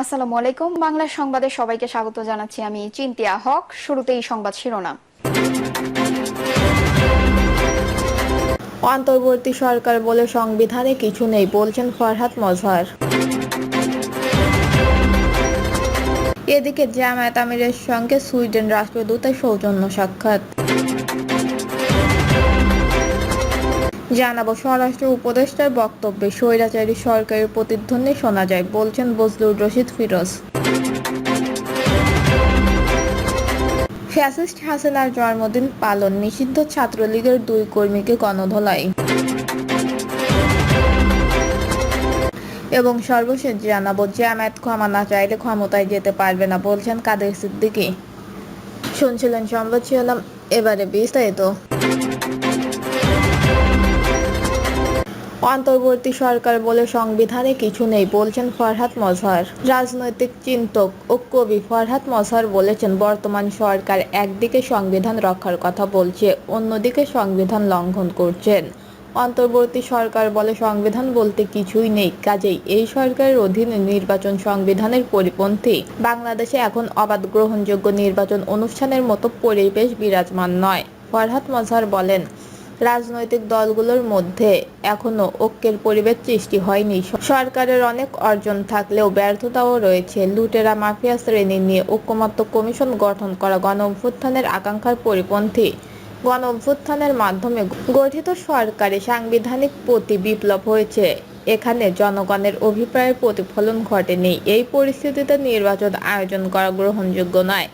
আসসালামু আলাইকুম। বাংলা সংবাদে সবাইকে স্বাগত জানাচ্ছি আমি চিন্তিয়া হক। শুরুতেই সংবাদ শিরোনাম। অন্তর্বর্তী সরকার বলে সংবিধানে কিছু নেই বলছেন ফরহাদ মজহার। এদিকে জামায়াত আমিরের সঙ্গে সুইডেন রাষ্ট্রদূতের সৌজন্য সাক্ষাৎ। জানাব। স্বরাষ্ট্র উপদেষ্টার বক্তব্যে স্বৈরাচারী সরকারের প্রতিধ্বনি শোনা যায়, বলছেন বজলুর রশিদ ফিরোজ। ফ্যাসিস্ট হাসিনার জন্মদিন পালন, নিষিদ্ধ ছাত্রলীগের দুই কর্মীকে গণধোলাই। এবং সর্বশেষ জানাব, জামায়াত ক্ষমা না চাইলে ক্ষমতায় যেতে পারবে না, বলছেন কাদের সিদ্দিকি। শুনছিলেন সংবাদ শিরোনাম, এবারে বিস্তারিত। অন্তর্বর্তী সরকার বলে সংবিধানে কিছু নেই বলছেন ফরহাদ মজহার। রাজনৈতিক চিন্তক ও কবি ফরহাদ মজহার বলেছেন, বর্তমান সরকার একদিকে সংবিধান রক্ষার কথা বলছে, অন্যদিকে সংবিধান লঙ্ঘন করছেন। অন্তর্বর্তী সরকার বলে সংবিধান বলতে কিছুই নেই। কাজেই এই সরকারের অধীনে নির্বাচন সংবিধানের পরিপন্থী। বাংলাদেশে এখন অবাধ গ্রহণযোগ্য নির্বাচন অনুষ্ঠানের মতো পরিবেশ বিরাজমান নয়। ফরহাদ মজহার বলেন রাজনৈতিক দলগুলোর মধ্যে এখনও ঐক্যের পরিবেশ সৃষ্টি হয়নি। সরকারের অনেক অর্জন থাকলেও ব্যর্থতাও রয়েছে। লুটেরা মাফিয়া শ্রেণি নিয়ে ঐক্যমত্য কমিশন গঠন করা গণ অভ্যুত্থানের আকাঙ্ক্ষার পরিপন্থী। গণ অভ্যুত্থানের মাধ্যমে গঠিত সরকারে সাংবিধানিক প্রতি বিপ্লব হয়েছে। এখানে জনগণের অভিপ্রায়ের প্রতিফলন ঘটেনি। এই পরিস্থিতিতে নির্বাচন আয়োজন করা গ্রহণযোগ্য নয়।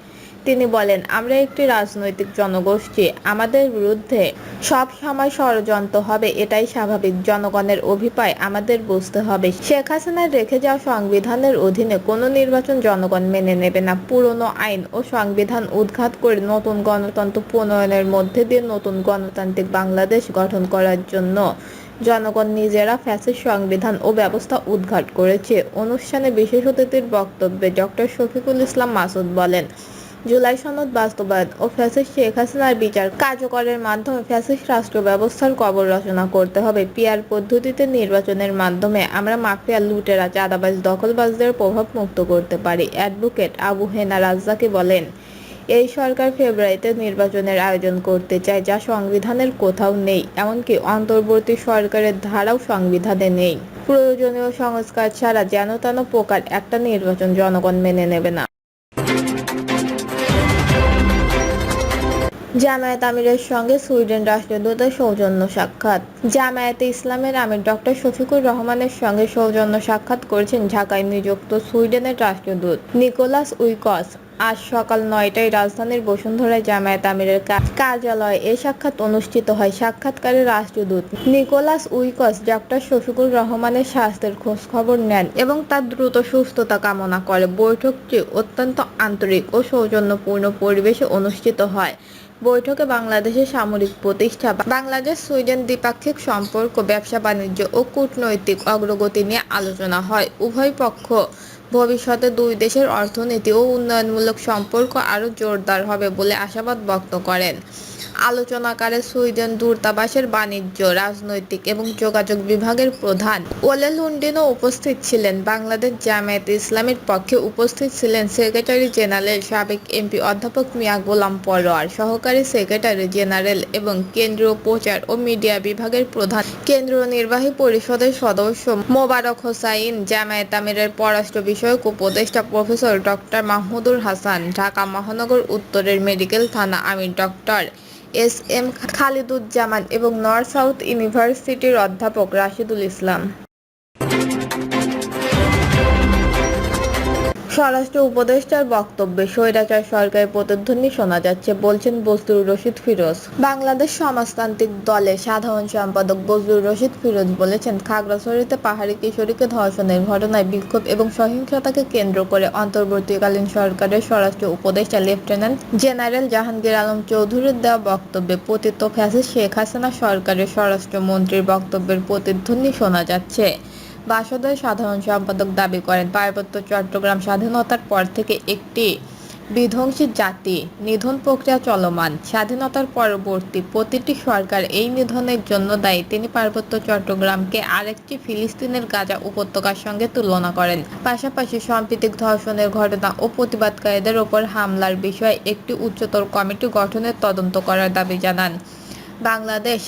তিনি বলেন, আমরা একটি রাজনৈতিক জনগোষ্ঠী। আমাদের বিরুদ্ধে সব সময় ষড়যন্ত্র হবে, এটাই স্বাভাবিক। জনগণের অভিপ্রায় আমাদের বুঝতে হবে। শেখ হাসিনার রেখে যাওয়া সংবিধানের অধীনে কোনো নির্বাচন জনগণ মেনে নেবে না। পুরনো আইন ও সংবিধান উদ্ঘাত করে নতুন গণতন্ত্র প্রণয়নের মধ্যে দিয়ে নতুন গণতান্ত্রিক বাংলাদেশ গঠন করার জন্য জনগণ নিজেরা ফ্যাসিস্ট সংবিধান ও ব্যবস্থা উদ্ঘাট করেছে। অনুষ্ঠানে বিশেষ অতিথির বক্তব্যে ডক্টর শফিকুল ইসলাম মাসুদ বলেন জুলাই সনদ বাস্তবায়ন ও ফ্যাসিস্ট শেখ হাসিনার বিচার কার্যকরের মাধ্যমে ফ্যাসিস্ট রাষ্ট্র ব্যবস্থার কবর রচনা করতে হবে। পিয়ার পদ্ধতিতে নির্বাচনের মাধ্যমে আমরা মাফিয়া লুটেরা, চাঁদাবাজ, দখলবাজদের প্রভাব মুক্ত করতে পারি। অ্যাডভোকেট আবু হেনা রাজ্জাকি বলেন, এই সরকার ফেব্রুয়ারিতে নির্বাচনের আয়োজন করতে চায় যা সংবিধানের কোথাও নেই, এমনকি অন্তর্বর্তী সরকারের ধারাও সংবিধানে নেই। প্রয়োজনীয় সংস্কার ছাড়া যেন তেন প্রকার একটা নির্বাচন জনগণ মেনে নেবে না। জামায়াত আমিরের সঙ্গে সুইডেন রাষ্ট্রদূতের সৌজন্য সাক্ষাৎ। জামায়াতে ইসলামের আমির ডক্টর শফিকুর রহমানের সঙ্গে সৌজন্য সাক্ষাৎ করেছেন ঢাকায় নিযুক্ত সুইডেনের রাষ্ট্রদূত নিকোলাস উইকস। আজ সকাল নয়টায় রাজধানীর বসুন্ধরায় জামায়াত আমিরের কার্যালয়ে এ সাক্ষাৎ অনুষ্ঠিত হয়। সাক্ষাৎকারে রাষ্ট্রদূত নিকোলাস উইকস ডক্টর শফিকুর রহমানের স্বাস্থ্যের খোঁজ খবর নেন এবং তার দ্রুত সুস্থতা কামনা করে। বৈঠকটি অত্যন্ত আন্তরিক ও সৌজন্যপূর্ণ পরিবেশে অনুষ্ঠিত হয়। বৈঠকে বাংলাদেশের সামরিক প্রতিষ্ঠা বাংলাদেশ সুইডেন দ্বিপাক্ষিক সম্পর্ক, ব্যবসা, বাণিজ্য ও কূটনৈতিক অগ্রগতি নিয়ে আলোচনা হয়। উভয় পক্ষ ভবিষ্যতে দুই দেশের অর্থনীতি ও উন্নয়নমূলক সম্পর্ক আরও জোরদার হবে বলে আশাবাদ ব্যক্ত করেন। আলোচনাকারে সুইডেন দূতাবাসের বাণিজ্য, রাজনৈতিক এবং যোগাযোগ বিভাগের প্রধান ওলে লুন্ডিনও উপস্থিত ছিলেন। বাংলাদেশ জামায়াত ইসলামের পক্ষে উপস্থিত ছিলেন সেক্রেটারি জেনারেল সাবেক এমপি অধ্যাপক মিয়া গোলাম পরোয়ার, সহকারী সেক্রেটারি জেনারেল এবং কেন্দ্রীয় প্রচার ও মিডিয়া বিভাগের প্রধান। কেন্দ্রীয় নির্বাহী পরিষদের সদস্য মোবারক হোসাইন, জামায়াত আমিরের পররাষ্ট্র বিষয়ক উপদেষ্টা প্রফেসর ডক্টর মাহমুদুর হাসান, ঢাকা মহানগর উত্তরের মেডিকেল থানা আমির ডক্টর এস এম খালিদুজ্জামান এবং নর্থ সাউথ ইউনিভার্সিটির অধ্যাপক রাশিদুল ইসলাম। স্বরাষ্ট্র উপদেষ্টার বক্তব্যে স্বৈরাচার সরকারের প্রতিধ্বনি শোনা যাচ্ছে, বলছেন বজলুর রশিদ ফিরোজ। বাংলাদেশ সমাজতান্ত্রিক দলের সাধারণ সম্পাদক বজলুর রশিদ ফিরোজ বলেছেন, খাগড়াছড়িতে পাহাড়ি কিশোরীকে ধর্ষণের ঘটনায় বিক্ষোভ এবং সহিংসতাকে কেন্দ্র করে অন্তর্বর্তীকালীন সরকারের স্বরাষ্ট্র উপদেষ্টা লেফটেন্যান্ট জেনারেল জাহাঙ্গীর আলম চৌধুরীর দেওয়া বক্তব্যে পতিত ফ্যাসিস্ট শেখ হাসিনা সরকারের স্বরাষ্ট্রমন্ত্রীর বক্তব্যের প্রতিধ্বনি শোনা যাচ্ছে। বাসদের সাধারণ সম্পাদক দাবি করেন, পার্বত্য চট্টগ্রাম স্বাধীনতার পর থেকে একটি বিধ্বংসী জাতি, নিধন প্রক্রিয়া চলমান। স্বাধীনতার পরবর্তী প্রতিটি সরকার এই নিধনের জন্য দায়ী। তিনি পার্বত্য চট্টগ্রামকে আরেকটি ফিলিস্তিনের গাজা উপত্যকার সঙ্গে তুলনা করেন। পাশাপাশি সাম্প্রতিক ধর্ষণের ঘটনা ও প্রতিবাদকারীদের ওপর হামলার বিষয়ে একটি উচ্চতর কমিটি গঠনের তদন্ত করার দাবি জানান। বাংলাদেশ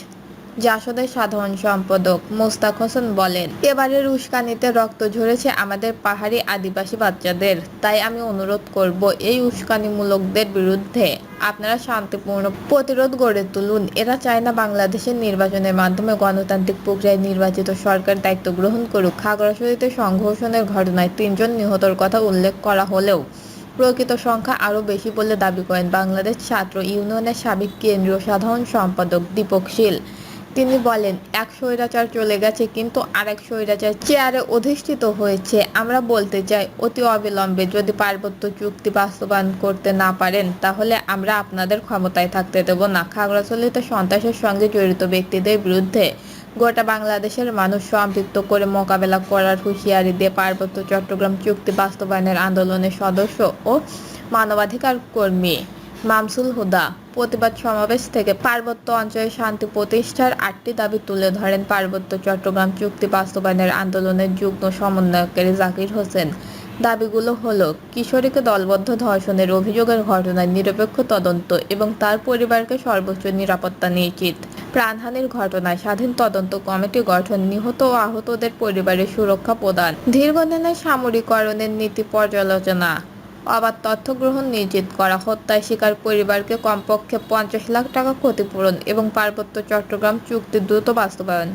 জাসদের সাধারণ সম্পাদক মোস্তাক হোসেন বলেন, এবারের উস্কানিতে রক্ত ঝরেছে আমাদের পাহাড়ি আদিবাসী বাচ্চাদের, তাই আমি অনুরোধ করব এই উস্কানিমূলকদের বিরুদ্ধে আপনারা শান্তিপূর্ণ প্রতিরোধ গড়ে তুলুন। এরা চায় না বাংলাদেশের নির্বাচনের মাধ্যমে গণতান্ত্রিক প্রক্রিয়ায় নির্বাচিত সরকার দায়িত্ব গ্রহণ করুক। খাগড়াছড়িতে সংঘর্ষণের ঘটনায় তিনজন নিহতর কথা উল্লেখ করা হলেও প্রকৃত সংখ্যা আরও বেশি বলে দাবি করেন বাংলাদেশ ছাত্র ইউনিয়নের সাবেক কেন্দ্রীয় সাধারণ সম্পাদক দীপক শীল। তিনি বলেন, এক স্বৈরাচার চলে গেছে, কিন্তু আরেক স্বৈরাচার চেয়ারে অধিষ্ঠিত হয়েছে। আমরা বলতে চাই, অতি অবিলম্বে যদি পার্বত্য চুক্তি বাস্তবায়ন করতে না পারেন, তাহলে আমরা আপনাদের ক্ষমতায় থাকতে দেব না। খাগড়াছড়িতে সন্ত্রাসের সঙ্গে জড়িত ব্যক্তিদের বিরুদ্ধে গোটা বাংলাদেশের মানুষ সম্পৃক্ত করে মোকাবেলা করার হুঁশিয়ারি দিয়ে পার্বত্য চট্টগ্রাম চুক্তি বাস্তবায়নের আন্দোলনের সদস্য ও মানবাধিকার কর্মী মামসুল হুদা প্রতিবাদ সমাবেশ থেকে পার্বত্য অঞ্চলে শান্তি প্রতিষ্ঠার আটটি দাবি তুলে ধরেন পার্বত্য চট্টগ্রাম চুক্তি বাস্তবায়নের আন্দোলনের যুগ্ম সমন্বয়কারী জাকির হোসেন। দাবিগুলো হলো, কিশোরীকে দলবদ্ধ ধর্ষণের অভিযোগের ঘটনায় নিরপেক্ষ তদন্ত এবং তার পরিবারকে সর্বোচ্চ নিরাপত্তা নিশ্চিত। প্রাণহানির ঘটনায় স্বাধীন তদন্ত কমিটি গঠন, নিহত ও আহতদের পরিবারের সুরক্ষা প্রদান, দীর্ঘদিনের সামরিকরণের নীতি পর্যালোচনা। অবাধ তথ্য গ্রহণ নিশ্চিত করা, হত্যায় শিকার পরিবারকে কমপক্ষে পঞ্চাশ লাখ টাকা ক্ষতিপূরণ এবং পার্বত্য চট্টগ্রাম চুক্তি দ্রুত বাস্তবায়ন।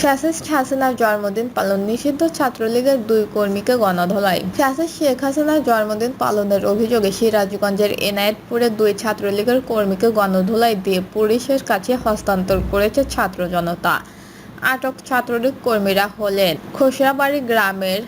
ফ্যাসিস্ট হাসিনার জন্মদিন পালন, নিষিদ্ধ ছাত্রলীগের দুই কর্মীকে গণধোলাই। ফ্যাসিস্ট শেখ হাসিনার জন্মদিন পালনের অভিযোগে সিরাজগঞ্জের এনায়েতপুরে দুই ছাত্রলীগের কর্মীকে গণধোলাই দিয়ে পুলিশের কাছে হস্তান্তর করেছে ছাত্র জনতা। আটক ছাত্রলীগ কর্মীরা হলেন। খোসরাবাড়ি গ্রামের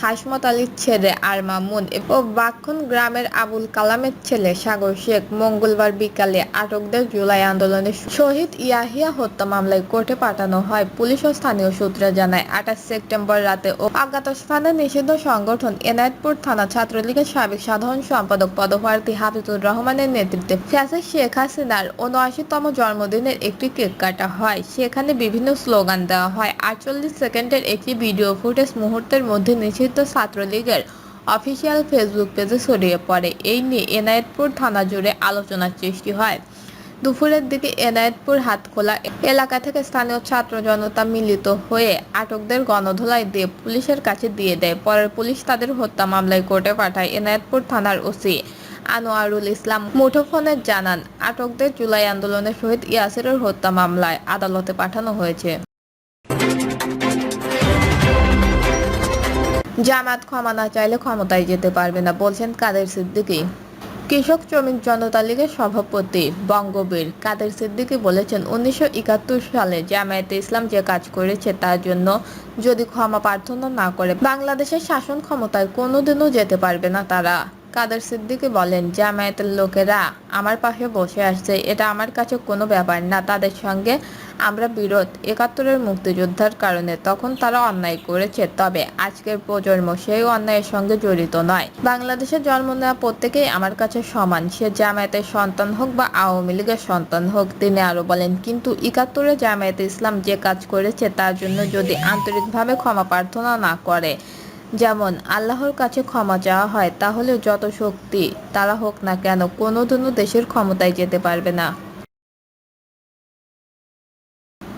হাসমত আলীর ছেলে আর মামুন ও বাক্ষণ গ্রামের আবুল কালামের ছেলে সাগর শেখ মঙ্গলবার বিকালে আটকদের জুলাই আন্দোলনে শহীদ ইয়াহিয়া হত্যা মামলায় কোর্টে পাঠানো হয়। পুলিশ ও স্থানীয় সূত্রে জানায়, আঠাশ সেপ্টেম্বর রাতে ও অজ্ঞাতস্থানে নিষিদ্ধ সংগঠন এনায়েতপুর থানা ছাত্রলীগের সাবেক সাধারণ সম্পাদক পদপ্রার্থী হাফিজুর রহমানের নেতৃত্বে ফ্যাসিস্ট শেখ হাসিনার উনআশিতম জন্মদিনের একটি কেক কাটা হয়। সেখানে বিভিন্ন স্লোগান দেওয়া হয়। আটচল্লিশ সেকেন্ডের একটি ভিডিও ফুটেজ মুহূর্তের মধ্যে নিষিদ্ধ ছাত্রলীগের অফিসিয়াল ফেসবুক পেজে ছড়িয়ে পড়ে। এই নিয়ে এনায়েতপুর থানা জুড়ে আলোচনার সৃষ্টি হয়। দুপুরের দিকে এনায়েতপুর হাতখোলা এলাকা থেকে স্থানীয় ছাত্র জনতা মিলিত হয়ে আটকদের গণধোলাই দিয়ে পুলিশের কাছে দিয়ে দেয়। পরে পুলিশ তাদের হত্যা মামলায় কোর্টে পাঠায় এনায়েতপুর থানার ওসি আনোয়ারুল ইসলাম। মুঠোফোনে জানান, আটকদের জুলাই আন্দোলনের শহীদ ইয়াসিরের হত্যা মামলায় আদালতে পাঠানো হয়েছে। জামাত ক্ষমা না চাইলে ক্ষমতায় যেতে পারবে না, বলছেন কাদের সিদ্দিকী। কৃষক, শ্রমিক, জনতা লীগের সভাপতি বঙ্গবীর কাদের সিদ্দিকী বলেছেন, উনিশশো একাত্তর সালে জামায়াতে ইসলাম যে কাজ করেছে তার জন্য যদি ক্ষমা প্রার্থনা না করে, বাংলাদেশের শাসন ক্ষমতায় কোনোদিনও যেতে পারবে না তারা। কাদের সিদ্দিকী বলেন, জামায়াতের লোকেরা আমার পাশে বসে আসছে, এটা আমার কাছে কোনো ব্যাপার না, তাদের সঙ্গে আমরা বিরোধ একাত্তরের মুক্তিযোদ্ধার কারণে তখন তারা অন্যায় করেছে। তবে আজকের প্রজন্ম সেই অন্যায়ের সঙ্গে জড়িত নয়। বাংলাদেশে জন্ম নেওয়া প্রত্যেকেই আমার কাছে সমান। সে জামায়াতের সন্তান হোক বা আওয়ামী লীগের সন্তান হোক, তিনি আরও বলেন, কিন্তু একাত্তরে জামায়াতে ইসলাম যে কাজ করেছে, তার জন্য যদি আন্তরিকভাবে ক্ষমা প্রার্থনা না করে, যেমন আল্লাহর কাছে ক্ষমা চাওয়া হয় তাহলে যত শক্তি তারা হোক না কেন, কোনোদিনও দেশের ক্ষমতায় যেতে পারবে না।